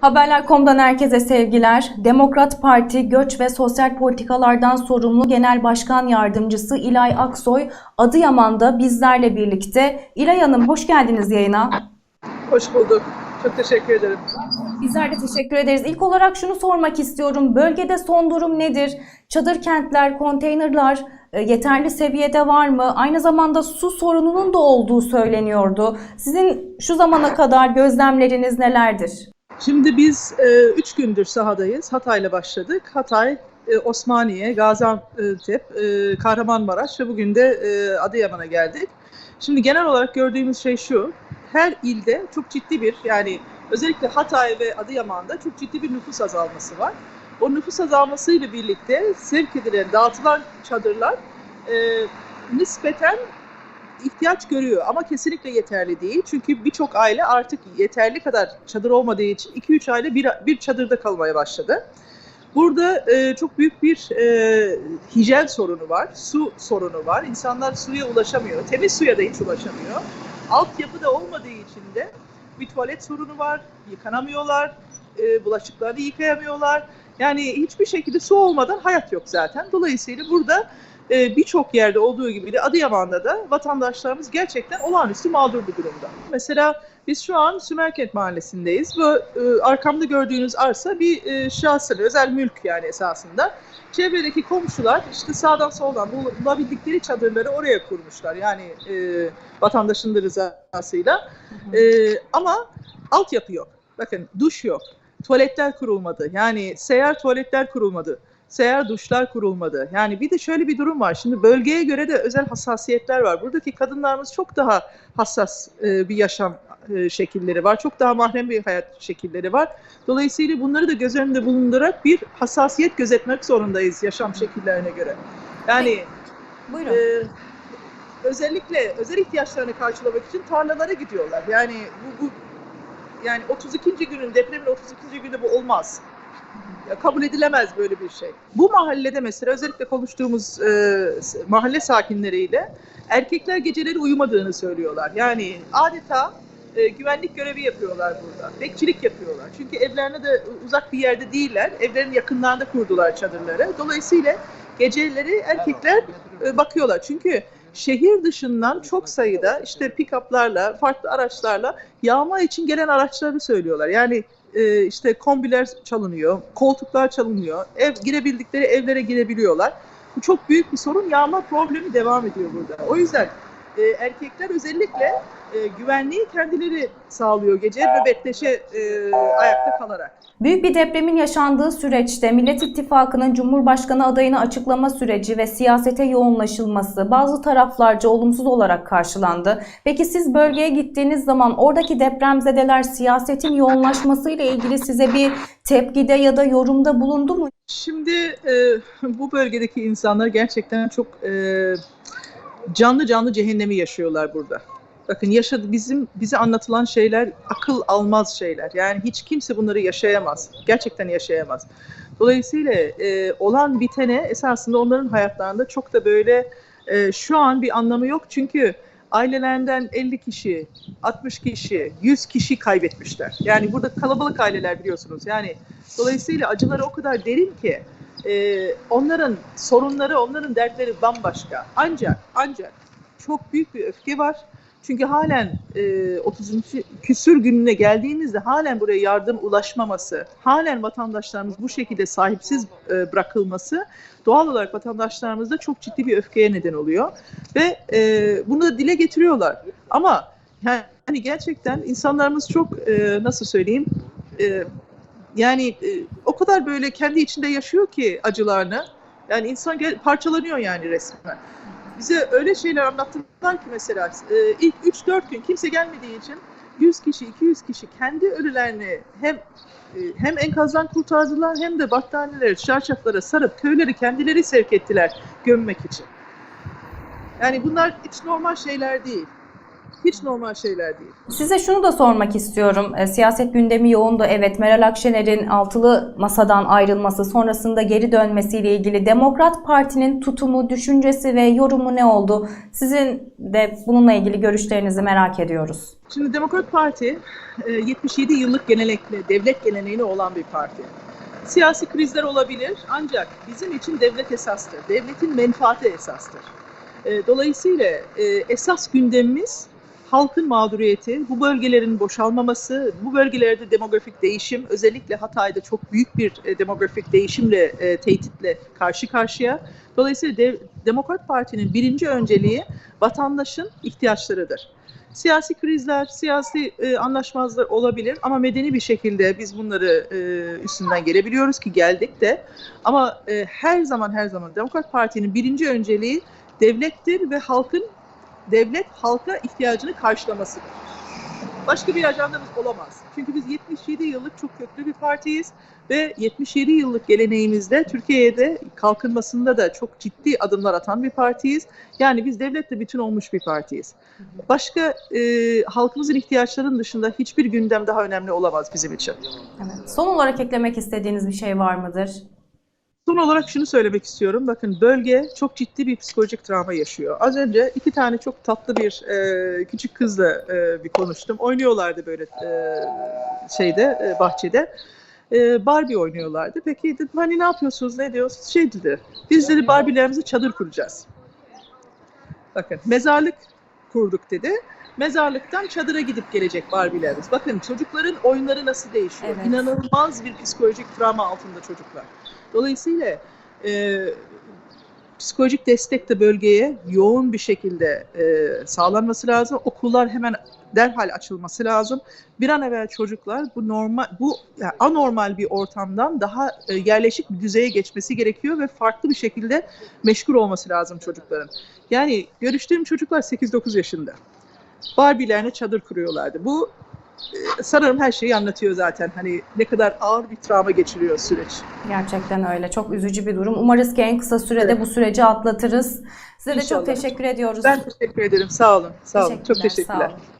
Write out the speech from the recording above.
Haberler.com'dan herkese sevgiler. Demokrat Parti Göç ve Sosyal Politikalardan sorumlu Genel Başkan Yardımcısı İlay Aksoy Adıyaman'da bizlerle birlikte. İlay Hanım hoş geldiniz yayına. Hoş bulduk. Çok teşekkür ederim. Bizler de teşekkür ederiz. İlk olarak şunu sormak istiyorum. Bölgede son durum nedir? Çadır kentler, konteynerlar e, yeterli seviyede var mı? Aynı zamanda su sorununun da olduğu söyleniyordu. Sizin şu zamana kadar gözlemleriniz nelerdir? Şimdi biz e, üç gündür sahadayız. Hatay'la başladık. Hatay, e, Osmaniye, Gaziantep, e, Kahramanmaraş ve bugün de e, Adıyaman'a geldik. Şimdi genel olarak gördüğümüz şey şu. Her ilde çok ciddi bir yani özellikle Hatay ve Adıyaman'da çok ciddi bir nüfus azalması var. O nüfus azalmasıyla birlikte sevk edilen, dağıtılan çadırlar e, nispeten ihtiyaç görüyor ama kesinlikle yeterli değil. Çünkü birçok aile artık yeterli kadar çadır olmadığı için 2-3 aile bir, bir çadırda kalmaya başladı. Burada e, çok büyük bir e, hijyen sorunu var, su sorunu var. İnsanlar suya ulaşamıyor, temiz suya da hiç ulaşamıyor. Altyapı da olmadığı için de bir tuvalet sorunu var, yıkanamıyorlar, e, bulaşıklarını yıkayamıyorlar. Yani hiçbir şekilde su olmadan hayat yok zaten. Dolayısıyla burada e, birçok yerde olduğu gibi de Adıyaman'da da vatandaşlarımız gerçekten olağanüstü mağdur bir durumda. Mesela biz şu an Sümerkent Mahallesi'ndeyiz. Bu e, arkamda gördüğünüz arsa bir e, şahsın, özel mülk yani esasında. Çevredeki komşular işte sağdan soldan bul- bulabildikleri çadırları oraya kurmuşlar. Yani e, vatandaşın da rızasıyla. E, ama altyapı yok. Bakın duş yok. Tuvaletler kurulmadı. Yani seyyar tuvaletler kurulmadı seyyar duşlar kurulmadı. Yani bir de şöyle bir durum var. Şimdi bölgeye göre de özel hassasiyetler var. Buradaki kadınlarımız çok daha hassas e, bir yaşam e, şekilleri var. Çok daha mahrem bir hayat şekilleri var. Dolayısıyla bunları da göz önünde bulundurarak bir hassasiyet gözetmek zorundayız yaşam şekillerine göre. Yani Buyurun. e, özellikle özel ihtiyaçlarını karşılamak için tarlalara gidiyorlar. Yani bu, bu yani 32. günün depremin 32. günü bu olmaz. Kabul edilemez böyle bir şey. Bu mahallede mesela özellikle konuştuğumuz e, mahalle sakinleriyle erkekler geceleri uyumadığını söylüyorlar. Yani adeta e, güvenlik görevi yapıyorlar burada. Bekçilik yapıyorlar. Çünkü evlerine de uzak bir yerde değiller. Evlerin yakınlarında kurdular çadırları. Dolayısıyla geceleri erkekler e, bakıyorlar. Çünkü şehir dışından çok sayıda işte pick-up'larla, farklı araçlarla yağma için gelen araçları söylüyorlar. Yani e, işte kombiler çalınıyor, koltuklar çalınıyor, ev girebildikleri evlere girebiliyorlar. Bu çok büyük bir sorun. Yağma problemi devam ediyor burada. O yüzden e, erkekler özellikle e, güvenliği kendileri sağlıyor gece nöbetleşe e, ayakta kalarak. Büyük bir depremin yaşandığı süreçte Millet İttifakı'nın Cumhurbaşkanı adayını açıklama süreci ve siyasete yoğunlaşılması bazı taraflarca olumsuz olarak karşılandı. Peki siz bölgeye gittiğiniz zaman oradaki depremzedeler siyasetin yoğunlaşmasıyla ilgili size bir tepkide ya da yorumda bulundu mu? Şimdi e, bu bölgedeki insanlar gerçekten çok e, canlı canlı cehennemi yaşıyorlar burada. Bakın yaşadı bizim bize anlatılan şeyler akıl almaz şeyler. Yani hiç kimse bunları yaşayamaz. Gerçekten yaşayamaz. Dolayısıyla e, olan bitene esasında onların hayatlarında çok da böyle e, şu an bir anlamı yok. Çünkü ailelerinden 50 kişi, 60 kişi, 100 kişi kaybetmişler. Yani burada kalabalık aileler biliyorsunuz. Yani dolayısıyla acıları o kadar derin ki e, onların sorunları, onların dertleri bambaşka. Ancak ancak çok büyük bir öfke var. Çünkü halen e, 30. küsür gününe geldiğimizde halen buraya yardım ulaşmaması, halen vatandaşlarımız bu şekilde sahipsiz e, bırakılması doğal olarak vatandaşlarımızda çok ciddi bir öfkeye neden oluyor. Ve e, bunu da dile getiriyorlar. Ama yani gerçekten insanlarımız çok e, nasıl söyleyeyim e, yani e, o kadar böyle kendi içinde yaşıyor ki acılarını. Yani insan parçalanıyor yani resmen bize öyle şeyler anlattılar ki mesela e, ilk 3-4 gün kimse gelmediği için 100 kişi, 200 kişi kendi ölülerini hem e, hem enkazdan kurtardılar hem de battaniyeleri, çarşaflara sarıp köyleri kendileri sevk ettiler gömmek için. Yani bunlar hiç normal şeyler değil. Hiç normal şeyler değil. Size şunu da sormak istiyorum. E, siyaset gündemi yoğundu. Evet Meral Akşener'in altılı masadan ayrılması sonrasında geri dönmesiyle ilgili Demokrat Parti'nin tutumu, düşüncesi ve yorumu ne oldu? Sizin de bununla ilgili görüşlerinizi merak ediyoruz. Şimdi Demokrat Parti e, 77 yıllık gelenekli, devlet geleneğine olan bir parti. Siyasi krizler olabilir ancak bizim için devlet esastır. Devletin menfaati esastır. E, Dolayısıyla e, esas gündemimiz halkın mağduriyeti, bu bölgelerin boşalmaması, bu bölgelerde demografik değişim, özellikle Hatay'da çok büyük bir e, demografik değişimle, e, tehditle karşı karşıya. Dolayısıyla dev- Demokrat Parti'nin birinci önceliği vatandaşın ihtiyaçlarıdır. Siyasi krizler, siyasi e, anlaşmazlıklar olabilir ama medeni bir şekilde biz bunları e, üstünden gelebiliyoruz ki geldik de. Ama e, her zaman her zaman Demokrat Parti'nin birinci önceliği devlettir ve halkın devlet halka ihtiyacını karşılamasıdır. Başka bir ajandamız olamaz. Çünkü biz 77 yıllık çok köklü bir partiyiz ve 77 yıllık geleneğimizde Türkiye'de kalkınmasında da çok ciddi adımlar atan bir partiyiz. Yani biz devletle bütün olmuş bir partiyiz. Başka e, halkımızın ihtiyaçlarının dışında hiçbir gündem daha önemli olamaz bizim için. Evet. Son olarak eklemek istediğiniz bir şey var mıdır? Son olarak şunu söylemek istiyorum. Bakın bölge çok ciddi bir psikolojik travma yaşıyor. Az önce iki tane çok tatlı bir e, küçük kızla e, bir konuştum. Oynuyorlardı böyle e, şeyde e, bahçede. E, Barbie oynuyorlardı. Peki dedim hani ne yapıyorsunuz ne diyorsunuz? Şey dedi. Biz dedi Barbie'lerimizi çadır kuracağız. Bakın mezarlık kurduk dedi. Mezarlıktan çadıra gidip gelecek Barbie'lerimiz. Bakın çocukların oyunları nasıl değişiyor. Evet. İnanılmaz bir psikolojik travma altında çocuklar. Dolayısıyla e, psikolojik destek de bölgeye yoğun bir şekilde e, sağlanması lazım. Okullar hemen derhal açılması lazım. Bir an evvel çocuklar bu normal bu yani anormal bir ortamdan daha e, yerleşik bir düzeye geçmesi gerekiyor ve farklı bir şekilde meşgul olması lazım çocukların. Yani görüştüğüm çocuklar 8-9 yaşında. Barbie'lerine çadır kuruyorlardı. Bu sanırım her şeyi anlatıyor zaten. Hani ne kadar ağır bir travma geçiriyor süreç. Gerçekten öyle. Çok üzücü bir durum. Umarız ki en kısa sürede Evet. bu süreci atlatırız. Size de çok İnşallah. teşekkür ediyoruz. Ben teşekkür ederim. Sağ olun. Sağ olun. Çok Teşekkürler, teşekkürler. sağ olun.